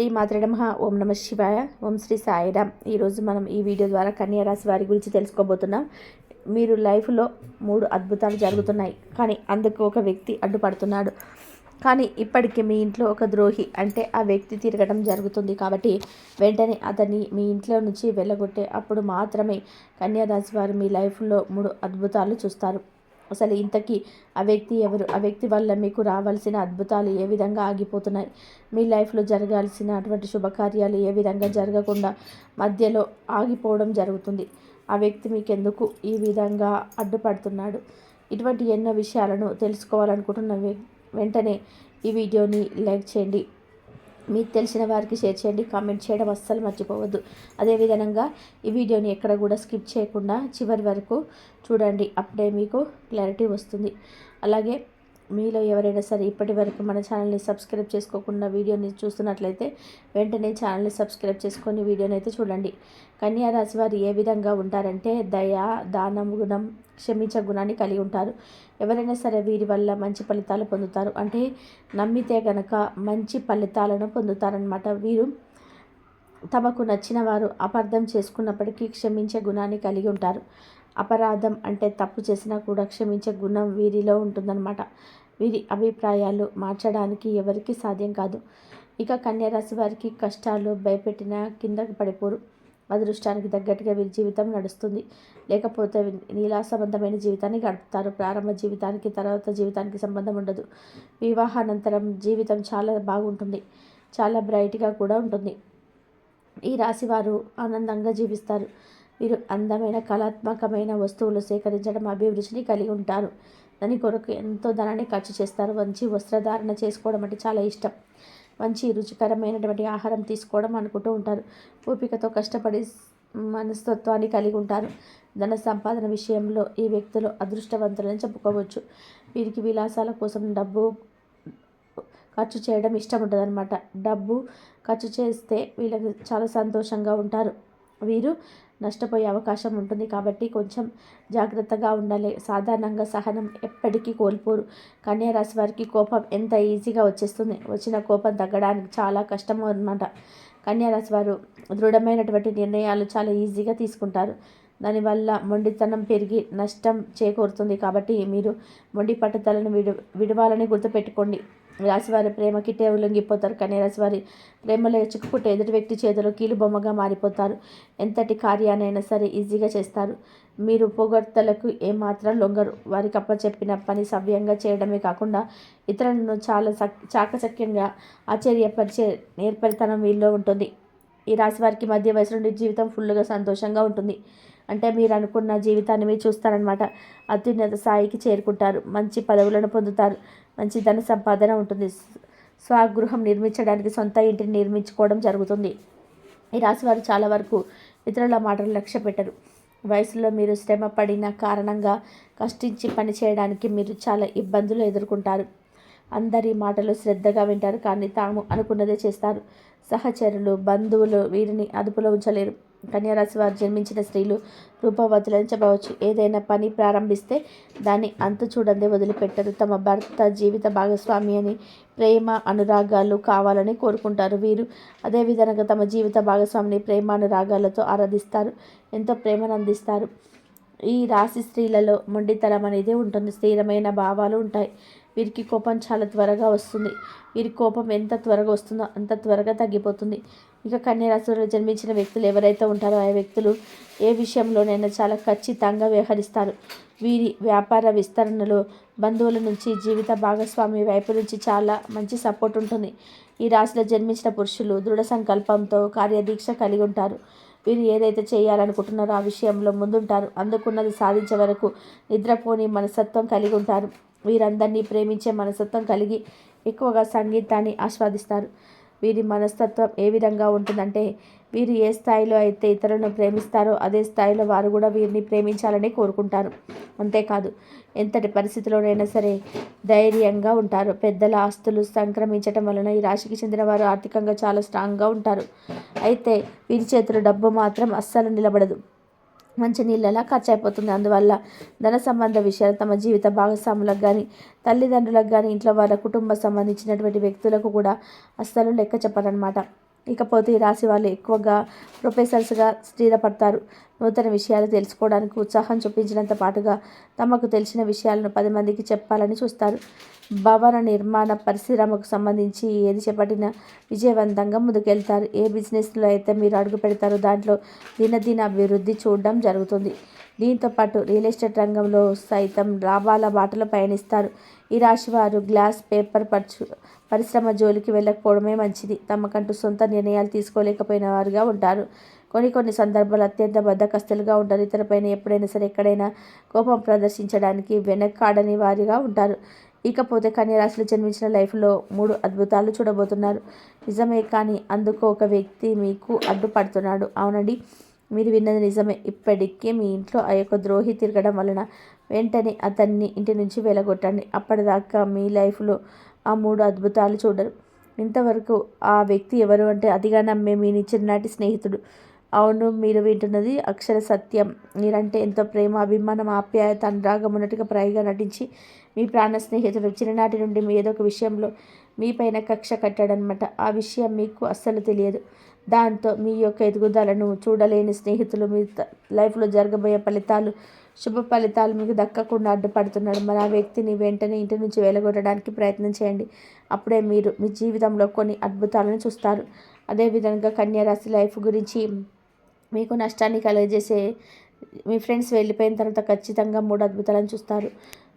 శ్రీ మాత్ర నమ. ఓం నమ శివాయ. ఓం శ్రీ సాయిరామ్ ఈరోజు మనం ఈ వీడియో ద్వారా కన్యారాశి వారి గురించి తెలుసుకోబోతున్నాం. మీరు లైఫ్లో మూడు అద్భుతాలు జరుగుతున్నాయి. కానీ అందుకు ఒక వ్యక్తి అడ్డుపడుతున్నాడు. కానీ ఇప్పటికీ మీ ఇంట్లో ఒక ద్రోహి అంటే ఆ వ్యక్తి తిరగడం జరుగుతుంది కాబట్టి వెంటనే అతన్ని మీ ఇంట్లో నుంచి వెళ్ళగొట్టే అప్పుడు మాత్రమే కన్యారాశి వారు మీ లైఫ్లో మూడు అద్భుతాలు చూస్తారు. అసలు ఇంతకీ ఆ వ్యక్తి ఎవరు? ఆ వ్యక్తి వల్ల మీకు రావాల్సిన అద్భుతాలు ఏ విధంగా ఆగిపోతున్నాయి? మీ లైఫ్లో జరగాల్సిన అటువంటి శుభకార్యాలు ఏ విధంగా జరగకుండా మధ్యలో ఆగిపోవడం జరుగుతుంది. ఆ వ్యక్తి మీకు ఎందుకు ఈ విధంగా అడ్డుపడుతున్నాడు? ఇటువంటి ఎన్నో విషయాలను తెలుసుకోవాలనుకుంటున్న వెంటనే ఈ వీడియోని లైక్ చేయండి. మీకు తెలిసిన వారికి షేర్ చేయండి కామెంట్ చేయడం అస్సలు మర్చిపోవద్దు. అదేవిధంగా ఈ వీడియోని ఎక్కడ కూడా స్కిప్ చేయకుండా చివరి వరకు చూడండి అప్పుడే మీకు క్లారిటీ వస్తుంది. అలాగే మీలో ఎవరైనా సరే ఇప్పటి వరకు మన ఛానల్ని సబ్స్క్రైబ్ చేసుకోకుండా వీడియోని చూస్తున్నట్లయితే వెంటనే ఛానల్ని సబ్స్క్రైబ్ చేసుకొని వీడియోని అయితే చూడండి. కన్యారాశి వారు ఏ విధంగా ఉంటారంటే దయ దానం గుణం క్షమించే గుణాన్ని కలిగి ఉంటారు. ఎవరైనా సరే వీరి వల్ల మంచి ఫలితాలు పొందుతారు. అంటే నమ్మితే గనక మంచి ఫలితాలను పొందుతారనమాట వీరు తమకు నచ్చిన వారు అపార్థం చేసుకున్నప్పటికీ క్షమించే గుణాన్ని కలిగి ఉంటారు. అపరాధం అంటే తప్పు చేసినా కూడా క్షమించే గుణం వీరిలో ఉంటుందన్నమాట. వీరి అభిప్రాయాలు మార్చడానికి ఎవరికీ సాధ్యం కాదు. ఇక కన్యారాశి వారికి కష్టాలు భయపెట్టిన కిందకి పడిపోరు. అదృష్టానికి తగ్గట్టుగా వీరి జీవితం నడుస్తుంది. లేకపోతే నీలాసవంతమైన జీవితాన్ని గడుపుతారు. ప్రారంభ జీవితానికి తర్వాత జీవితానికి సంబంధం ఉండదు. వివాహానంతరం జీవితం చాలా బాగుంటుంది. చాలా బ్రైట్గా కూడా ఉంటుంది. ఈ రాశి వారు ఆనందంగా జీవిస్తారు. వీరు అందమైన కళాత్మకమైన వస్తువులు సేకరించడం అభిరుచిని కలిగి ఉంటారు. దాని కొరకు ఎంతో ధనాన్ని ఖర్చు చేస్తారు. మంచి వస్త్రధారణ చేసుకోవడం అంటే చాలా ఇష్టం. మంచి రుచికరమైనటువంటి ఆహారం తీసుకోవడం అనుకుంటూ ఉంటారు. ఓపికతో కష్టపడి మనస్తత్వాన్ని కలిగి ఉంటారు. ధన సంపాదన విషయంలో ఈ వ్యక్తులు అదృష్టవంతులని చెప్పుకోవచ్చు. వీరికి విలాసాల కోసం డబ్బు ఖర్చు చేయడం ఇష్టం ఉంటుంది అనమాట డబ్బు ఖర్చు చేస్తే వీళ్ళకి చాలా సంతోషంగా ఉంటారు. వీరు నష్టపోయే అవకాశం ఉంటుంది కాబట్టి కొంచెం జాగ్రత్తగా ఉండాలి. సాధారణంగా సహనం ఎప్పటికీ కోల్పోరు. కన్యారాశి వారికి కోపం ఎంత ఈజీగా వచ్చేస్తుంది? వచ్చిన కోపం తగ్గడానికి చాలా కష్టం అనమాట కన్యారాశి వారు దృఢమైనటువంటి నిర్ణయాలు చాలా ఈజీగా తీసుకుంటారు. దానివల్ల మొండితనం పెరిగి నష్టం చేకూరుతుంది కాబట్టి మీరు మొండి పట్టుదలను విడు విడవాలని గుర్తుపెట్టుకోండి. రాశివారి ప్రేమకి లొంగిపోతారు కానీ రాశివారి ప్రేమలో చిక్కుకుంటే ఎదుటి వ్యక్తి చేతిలో కీలు బొమ్మగా మారిపోతారు. ఎంతటి కార్యానైనా సరే ఈజీగా చేస్తారు. మీరు పొగడ్తలకు ఏమాత్రం లొంగరు. వారికి అప్పచెప్పిన పని సవ్యంగా చేయడమే కాకుండా ఇతరులను చాలా చాకచక్యంగా ఆశ్చర్యపరిచే నేర్పరితనం వీళ్ళలో ఉంటుంది. ఈ రాశి వారికి మధ్య వయసు నుండి జీవితం ఫుల్గా సంతోషంగా ఉంటుంది. అంటే మీరు అనుకున్న జీవితాన్ని మీరు చూస్తారనమాట అత్యున్నత స్థాయికి చేరుకుంటారు. మంచి పదవులను పొందుతారు. మంచి ధన సంపాదన ఉంటుంది. స్వగృహం నిర్మించడానికి సొంత ఇంటిని నిర్మించుకోవడం జరుగుతుంది. ఈ రాశి వారు చాలా వరకు ఇతరుల మాటలు లక్ష్య పెట్టరు. వయసులో మీరు శ్రమ పడిన కారణంగా కష్టించి పని చేయడానికి మీరు చాలా ఇబ్బందులు ఎదుర్కొంటారు. అందరి మాటలు శ్రద్ధగా వింటారు కానీ తాము అనుకున్నదే చేస్తారు. సహచరులు బంధువులు వీరిని అదుపులో ఉంచలేరు. కన్యారాశి వారు జన్మించిన స్త్రీలు రూపవతులని చెప్పవచ్చు. ఏదైనా పని ప్రారంభిస్తే దాన్ని అంతు చూడండి వదిలిపెట్టరు. తమ భర్త జీవిత భాగస్వామి అని ప్రేమ అనురాగాలు కావాలని కోరుకుంటారు. వీరు అదేవిధంగా తమ జీవిత భాగస్వామిని ప్రేమ అనురాగాలతో ఆరాధిస్తారు. ఎంతో ప్రేమను అందిస్తారు. ఈ రాశి స్త్రీలలో మొండితనం అనేది ఉంటుంది. స్థిరమైన భావాలు ఉంటాయి. వీరికి కోపం చాలా త్వరగా వస్తుంది. వీరి కోపం ఎంత త్వరగా వస్తుందో అంత త్వరగా తగ్గిపోతుంది. ఇక కన్యరాశిలో జన్మించిన వ్యక్తులు ఎవరైతే ఉంటారో ఆ వ్యక్తులు ఏ విషయంలోనైనా చాలా ఖచ్చితంగా వ్యవహరిస్తారు. వీరి వ్యాపార విస్తరణలో బంధువుల నుంచి జీవిత భాగస్వామి వైపు నుంచి చాలా మంచి సపోర్ట్ ఉంటుంది. ఈ రాశిలో జన్మించిన పురుషులు దృఢ సంకల్పంతో కార్యదీక్ష కలిగి ఉంటారు. వీరు ఏదైతే చేయాలనుకుంటున్నారో ఆ విషయంలో ముందుంటారు. అందుకున్నది సాధించే వరకు నిద్రపోని మనస్తత్వం కలిగి ఉంటారు. వీరందరినీ ప్రేమించే మనస్తత్వం కలిగి ఎక్కువగా సంగీతాన్ని ఆస్వాదిస్తారు. వీరి మనస్తత్వం ఏ విధంగా ఉంటుందంటే వీరు ఏ స్థాయిలో అయితే ఇతరులను ప్రేమిస్తారో అదే స్థాయిలో వారు కూడా వీరిని ప్రేమించాలని కోరుకుంటారు. అంతేకాదు ఎంతటి పరిస్థితిలోనైనా సరే ధైర్యంగా ఉంటారు. పెద్దల ఆస్తులు సంక్రమించటం వలన ఈ రాశికి చెందిన వారు ఆర్థికంగా చాలా స్ట్రాంగ్గా ఉంటారు. అయితే వీరి చేతిలో డబ్బు మాత్రం అస్సలు నిలబడదు. మంచి నీళ్ళలా ఖర్చు అయిపోతుంది అందువల్ల ధన సంబంధ విషయాలు తమ జీవిత భాగస్వాములకు కానీ తల్లిదండ్రులకు కానీ ఇంట్లో వాళ్ళ కుటుంబ సంబంధించినటువంటి వ్యక్తులకు కూడా అస్సలు లెక్క చెప్పరనమాట ఇకపోతే ఈ రాశి వాళ్ళు ఎక్కువగా ప్రొఫెసర్స్గా స్థిరపడతారు. నూతన విషయాలు తెలుసుకోవడానికి ఉత్సాహం చూపించినంత పాటుగా తమకు తెలిసిన విషయాలను పది మందికి చెప్పాలని చూస్తారు. భవన నిర్మాణ పరిశ్రమకు సంబంధించి ఏది చేపట్టినా విజయవంతంగా ముందుకెళ్తారు. ఏ బిజినెస్లో అయితే మీరు అడుగు పెడతారో దాంట్లో దినదిన అభివృద్ధి చూడడం జరుగుతుంది. దీంతో పాటు రియల్ ఎస్టేట్ రంగంలో సైతం లాభాల బాటలో పయనిస్తారు. ఈ రాశి వారు గ్లాస్ పేపర్ పర్చు పరిశ్రమ జోలికి వెళ్ళకపోవడమే మంచిది. తమకంటూ సొంత నిర్ణయాలు తీసుకోలేకపోయిన వారుగా ఉంటారు. కొన్ని కొన్ని సందర్భాలు అత్యంత బద్దకస్తులుగా ఉంటారు. ఇతరపైన ఎప్పుడైనా సరే ఎక్కడైనా కోపం ప్రదర్శించడానికి వెనక్కాడని వారిగా ఉంటారు. ఇకపోతే కన్యరాశిలో జన్మించిన లైఫ్లో మూడు అద్భుతాలు చూడబోతున్నారు. నిజమే కానీ అందుకు ఒక వ్యక్తి మీకు అడ్డుపడుతున్నాడు. అవునండి మీరు విన్నది నిజమే. ఇప్పటికే మీ ఇంట్లో ఆ యొక్క ద్రోహి తిరగడం వలన వెంటనే అతన్ని ఇంటి నుంచి వెలగొట్టండి. అప్పటిదాకా మీ లైఫ్లో ఆ మూడు అద్భుతాలు చూడరు. ఇంతవరకు ఆ వ్యక్తి ఎవరు అంటే అదిగా నమ్మే మీ చిన్ననాటి స్నేహితుడు. అవును మీరు వింటున్నది అక్షర సత్యం. మీరంటే ఎంతో ప్రేమ అభిమానం ఆప్యాయత అనురాగం ఉన్నట్టుగా నటించి మీ ప్రాణ స్నేహితుడు. చిన్ననాటి నుండి మీ ఏదో ఒక విషయంలో మీపైన కక్ష కట్టాడనమాట ఆ విషయం మీకు అస్సలు తెలియదు. దాంతో మీ యొక్క ఎదుగుదలను చూడలేని స్నేహితులు మీ లైఫ్లో జరగబోయే ఫలితాలు శుభ ఫలితాలు మీకు దక్కకుండా అడ్డుపడుతున్నాడు మరి ఆ వ్యక్తిని వెంటనే ఇంటి నుంచి వెలగొట్టడానికి ప్రయత్నం చేయండి. అప్పుడే మీరు మీ జీవితంలో కొన్ని అద్భుతాలను చూస్తారు. అదేవిధంగా కన్యారాశి లైఫ్ గురించి మీకు నష్టాన్ని కలుగజేసే మీ ఫ్రెండ్స్ వెళ్ళిపోయిన తర్వాత ఖచ్చితంగా మూడు అద్భుతాలను చూస్తారు.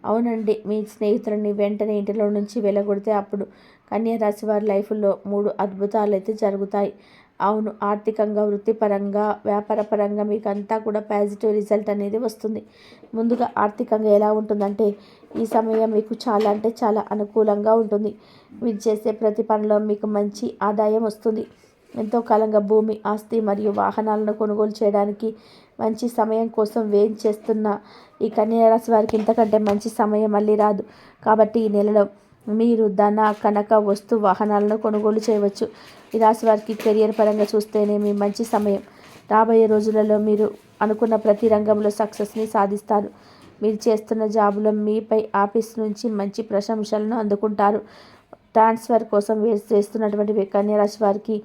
అవునండి మీ స్నేహితులని వెంటనే ఇంటిలో నుంచి వెళ్ళగొడితే అప్పుడు కన్యారాశి వారి లైఫ్లో మూడు అద్భుతాలు అయితే జరుగుతాయి. అవును ఆర్థికంగా వృత్తిపరంగా వ్యాపారపరంగా మీకు అంతా కూడా పాజిటివ్ రిజల్ట్ అనేది వస్తుంది. ముందుగా ఆర్థికంగా ఎలా ఉంటుందంటే ఈ సమయం మీకు చాలా అంటే చాలా అనుకూలంగా ఉంటుంది. మీరు చేసే ప్రతి పనిలో మీకు మంచి ఆదాయం వస్తుంది. ఎంతో కాలంగా భూమి ఆస్తి మరియు వాహనాలను కొనుగోలు చేయడానికి మంచి సమయం కోసం వేం చేస్తున్న ఈ కన్యారాశి వారికి ఇంతకంటే మంచి సమయం మళ్ళీ రాదు. కాబట్టి ఈ నెలలో మీరు ధన కనక వస్తు వాహనాలను కొనుగోలు చేయవచ్చు. ఈ రాశి వారికి కెరియర్ పరంగా చూస్తేనే మీ మంచి సమయం. రాబోయే రోజులలో మీరు అనుకున్న ప్రతి రంగంలో సక్సెస్ని సాధిస్తారు. మీరు చేస్తున్న జాబులో మీపై ఆఫీస్ నుంచి మంచి ప్రశంసలను అందుకుంటారు. ట్రాన్స్ఫర్ కోసం వేస్ట్ చేస్తున్నటువంటి కన్యరాశి వారికి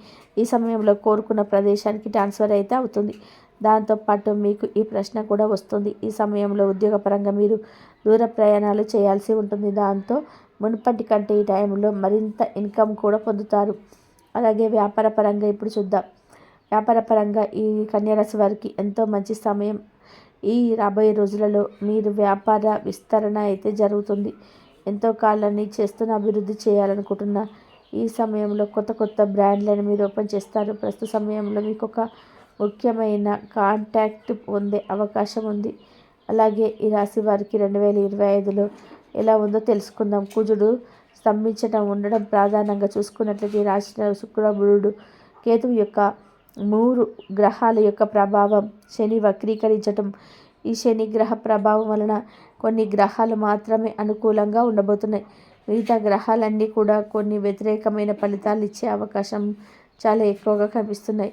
ఈ సమయంలో కోరుకున్న ప్రదేశానికి ట్రాన్స్ఫర్ అయితే అవుతుంది. దాంతోపాటు మీకు ఈ ప్రశ్న కూడా వస్తుంది. ఈ సమయంలో ఉద్యోగపరంగా మీరు దూర ప్రయాణాలు చేయాల్సి ఉంటుంది. దాంతో మునుపటి కంటే ఈ టైంలో మరింత ఇన్కమ్ కూడా పొందుతారు. అలాగే వ్యాపార పరంగా ఇప్పుడు చూద్దాం. వ్యాపార పరంగా ఈ కన్యారాశి వారికి ఎంతో మంచి సమయం. ఈ రాబోయే రోజులలో మీరు వ్యాపార విస్తరణ అయితే జరుగుతుంది. ఎంతో కాలాన్ని చేస్తున్న అభివృద్ధి చేయాలనుకుంటున్నా ఈ సమయంలో కొత్త కొత్త బ్రాండ్లను మీరు ఓపెన్ చేస్తారు. ప్రస్తుత సమయంలో మీకు ఒక ముఖ్యమైన కాంటాక్ట్ పొందే అవకాశం ఉంది. అలాగే ఈ రాశి వారికి రెండు వేల ఇరవై ఐదులో ఎలా ఉందో తెలుసుకుందాం. కుజుడు స్తంభించడం ఉండడం ప్రధానంగా చూసుకున్నట్లయితే రాశి శుక్రబుడు కేతువు యొక్క మూడు గ్రహాల యొక్క ప్రభావం శని వక్రీకరించటం. ఈ శని గ్రహ ప్రభావం వలన కొన్ని గ్రహాలు మాత్రమే అనుకూలంగా ఉండబోతున్నాయి. మిగతా గ్రహాలన్నీ కూడా కొన్ని వ్యతిరేకమైన ఫలితాలు ఇచ్చే అవకాశం చాలా ఎక్కువగా కనిపిస్తున్నాయి.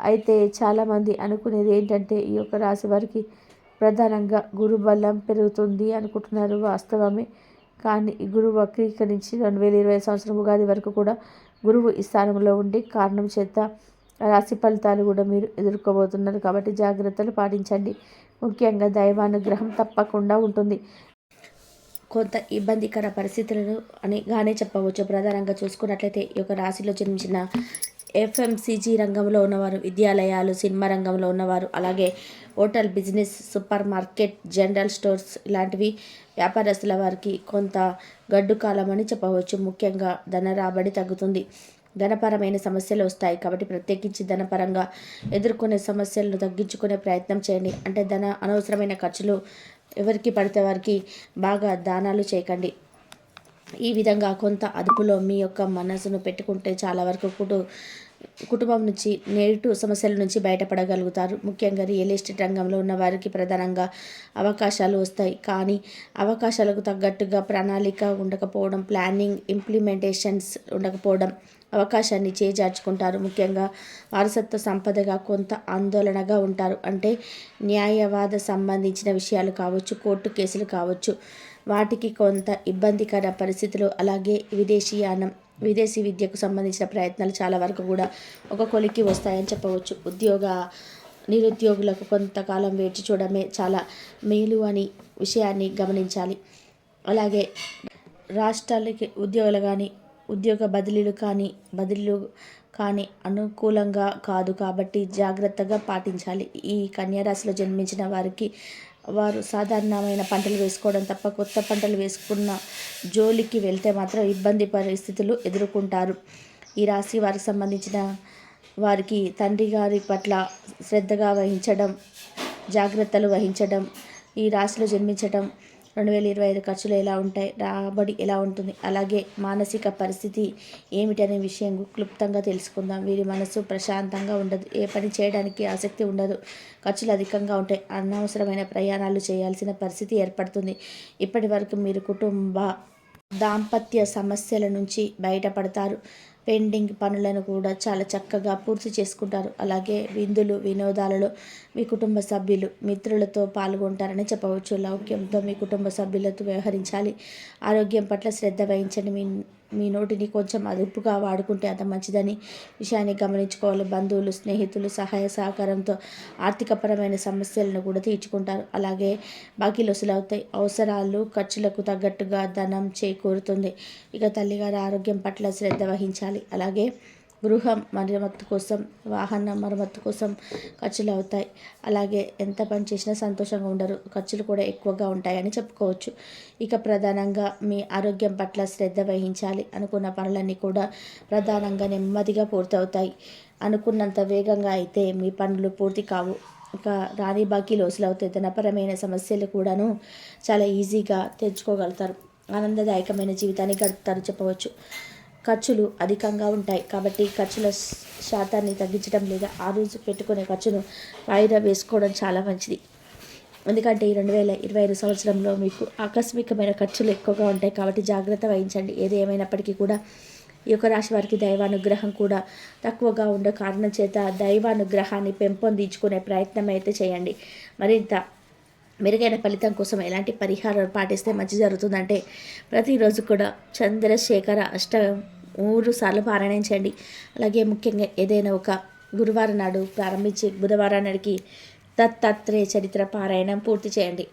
అయితే చాలామంది అనుకునేది ఏంటంటే ఈ యొక్క రాశి వారికి ప్రధానంగా గురు బలం పెరుగుతుంది అనుకుంటున్నారు వాస్తవమే. కానీ ఈ గురువు వక్రీకరించి రెండు వేల ఇరవై సంవత్సరం ఉగాది వరకు కూడా గురువు ఈ స్థానంలో ఉండి కారణం చేత రాశి ఫలితాలు కూడా మీరు ఎదుర్కోబోతున్నారు. కాబట్టి జాగ్రత్తలు పాటించండి. ముఖ్యంగా దైవానుగ్రహం తప్పకుండా ఉంటుంది. కొంత ఇబ్బందికర పరిస్థితులను అని గానే చెప్పవచ్చు. ప్రధానంగా చూసుకున్నట్లయితే ఈ యొక్క రాశిలో జన్మించిన ఎఫ్ఎంసీజీ రంగంలో ఉన్నవారు విద్యాలయాలు సినిమా రంగంలో ఉన్నవారు అలాగే hotel business super market general stores ఇలాంటివి వ్యాపారస్తుల వారికి కొంత గడ్డు కాలం అని చెప్పవచ్చు. ముఖ్యంగా ధన రాబడి తగ్గుతుంది. ధనపరమైన సమస్యలు వస్తాయి. కాబట్టి ప్రత్యేకించి ధనపరంగా ఎదుర్కొనే సమస్యలను తగ్గించుకునే ప్రయత్నం చేయండి. అంటే ధన అనవసరమైన ఖర్చులు ఎవరికి పడితే వారికి బాగా దానాలు చేయకండి. ఈ విధంగా కొంత అదుపులో మీ యొక్క మనసును పెట్టుకుంటే చాలా వరకు కూడా కుటుంబం నుంచి నేటు సమస్యల నుంచి బయటపడగలుగుతారు. ముఖ్యంగా రియల్ ఎస్టేట్ రంగంలో ఉన్న వారికి ప్రధానంగా అవకాశాలు వస్తాయి. కానీ అవకాశాలకు తగ్గట్టుగా ప్రణాళిక ఉండకపోవడం ప్లానింగ్ ఇంప్లిమెంటేషన్స్ ఉండకపోవడం అవకాశాన్ని చేజార్చుకుంటారు. ముఖ్యంగా వారసత్వ సంపదగా కొంత ఆందోళనగా ఉంటారు. అంటే న్యాయవాద సంబంధించిన విషయాలు కావచ్చు కోర్టు కేసులు కావచ్చు వాటికి కొంత ఇబ్బందికర పరిస్థితులు. అలాగే విదేశీయానం విదేశీ విద్యకు సంబంధించిన ప్రయత్నాలు చాలా వరకు కూడా ఒక కొలిక్కి వస్తాయని చెప్పవచ్చు. ఉద్యోగ నిరుద్యోగులకు కొంతకాలం వేచి చూడడమే చాలా మేలు అని విషయాన్ని గమనించాలి. అలాగే రాష్ట్రాలకి ఉద్యోగులు కానీ ఉద్యోగ బదిలీలు కానీ బదిలీలు కానీ అనుకూలంగా కాదు కాబట్టి జాగ్రత్తగా పాటించాలి. ఈ కన్యారాశిలో జన్మించిన వారికి వారు సాధారణమైన పంటలు వేసుకోవడం తప్ప కొత్త పంటలు వేసుకున్న జోలికి వెళ్తే మాత్రం ఇబ్బంది పరిస్థితులు ఎదుర్కొంటారు. ఈ రాశి వారికి సంబంధించిన వారికి తండ్రి గారి పట్ల శ్రద్ధగా వహించడం జాగ్రత్తలు వహించడం ఈ రాశిలో జన్మించడం రెండు వేల ఇరవై ఐదు ఖర్చులు ఎలా ఉంటాయి? రాబడి ఎలా ఉంటుంది? అలాగే మానసిక పరిస్థితి ఏమిటనే విషయం క్లుప్తంగా తెలుసుకుందాం. వీరి మనసు ప్రశాంతంగా ఉండదు. ఏ పని చేయడానికి ఆసక్తి ఉండదు. ఖర్చులు అధికంగా ఉంటాయి. అనవసరమైన ప్రయాణాలు చేయాల్సిన పరిస్థితి ఏర్పడుతుంది. ఇప్పటి వరకు మీరు కుటుంబ దాంపత్య సమస్యల నుంచి బయటపడతారు. పెండింగ్ పనులను కూడా చాలా చక్కగా పూర్తి చేసుకుంటారు. అలాగే విందులు వినోదాలలో మీ కుటుంబ సభ్యులు మిత్రులతో పాల్గొంటారని చెప్పవచ్చు. లౌక్యంతో మీ కుటుంబ సభ్యులతో వ్యవహరించాలి. ఆరోగ్యం పట్ల శ్రద్ధ వహించండి. మీ మీ నోటిని కొంచెం అదుపుగా వాడుకుంటే అంత మంచిదని విషయాన్ని గమనించుకోవాలి. బంధువులు స్నేహితులు సహాయ సహకారంతో ఆర్థికపరమైన సమస్యలను కూడా తీర్చుకుంటారు. అలాగే బాకీలు వసూలవుతాయి అవసరాలు ఖర్చులకు తగ్గట్టుగా ధనం చేకూరుతుంది. ఇక తల్లిగారి ఆరోగ్యం పట్ల శ్రద్ధ వహించాలి. అలాగే గృహం మరమ్మత్తు కోసం వాహన మరమ్మత్తు కోసం ఖర్చులు అవుతాయి. అలాగే ఎంత పని చేసినా సంతోషంగా ఉండరు. ఖర్చులు కూడా ఎక్కువగా ఉంటాయని చెప్పుకోవచ్చు. ఇక ప్రధానంగా మీ ఆరోగ్యం పట్ల శ్రద్ధ వహించాలి అనుకున్న పనులన్నీ కూడా ప్రధానంగా నెమ్మదిగా పూర్తవుతాయి. అనుకున్నంత వేగంగా అయితే మీ పనులు పూర్తి కావు. ఇక రాణి బాకీ లోసులు అవుతాయి ధనపరమైన సమస్యలు కూడాను చాలా ఈజీగా తెచ్చుకోగలుగుతారు. ఆనందదాయకమైన జీవితాన్ని గడుపుతారు చెప్పవచ్చు. ఖర్చులు అధికంగా ఉంటాయి. కాబట్టి ఖర్చుల శాతాన్ని తగ్గించడం లేదా ఆ రోజు పెట్టుకునే ఖర్చును వాయిదా వేసుకోవడం చాలా మంచిది. ఎందుకంటే ఈ రెండు వేల ఇరవై ఐదు సంవత్సరంలో మీకు ఆకస్మికమైన ఖర్చులు ఎక్కువగా ఉంటాయి. కాబట్టి జాగ్రత్త వహించండి. ఏది ఏమైనప్పటికీ కూడా ఈ యొక్క రాశి వారికి దైవానుగ్రహం కూడా తక్కువగా ఉండే కారణం చేత దైవానుగ్రహాన్ని పెంపొందించుకునే ప్రయత్నం అయితే చేయండి. మరింత మెరుగైన ఫలితం కోసం ఎలాంటి పరిహారాలు పాటిస్తే మంచి జరుగుతుందంటే ప్రతిరోజు కూడా చంద్రశేఖర అష్టం మూడు సార్లు పారాయణించండి. అలాగే ముఖ్యంగా ఏదైనా ఒక గురువారం నాడు ప్రారంభించి బుధవారం నాడికి దత్తాత్రేయ చరిత్ర పారాయణం పూర్తి చేయండి.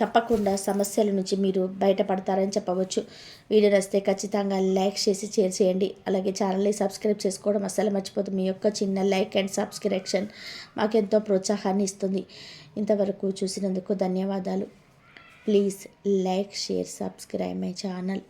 తప్పకుండా సమస్యల నుంచి మీరు బయటపడతారని చెప్పవచ్చు. వీడియో నచ్చితే ఖచ్చితంగా లైక్ చేసి షేర్ చేయండి. అలాగే ఛానల్ని సబ్స్క్రైబ్ చేసుకోవడం అస్సలు మర్చిపోతుంది మీ యొక్క చిన్న లైక్ అండ్ సబ్స్క్రిప్షన్ మాకెంతో ప్రోత్సాహాన్ని ఇస్తుంది. ఇంతవరకు చూసినందుకు ధన్యవాదాలు. Please like share subscribe my channel.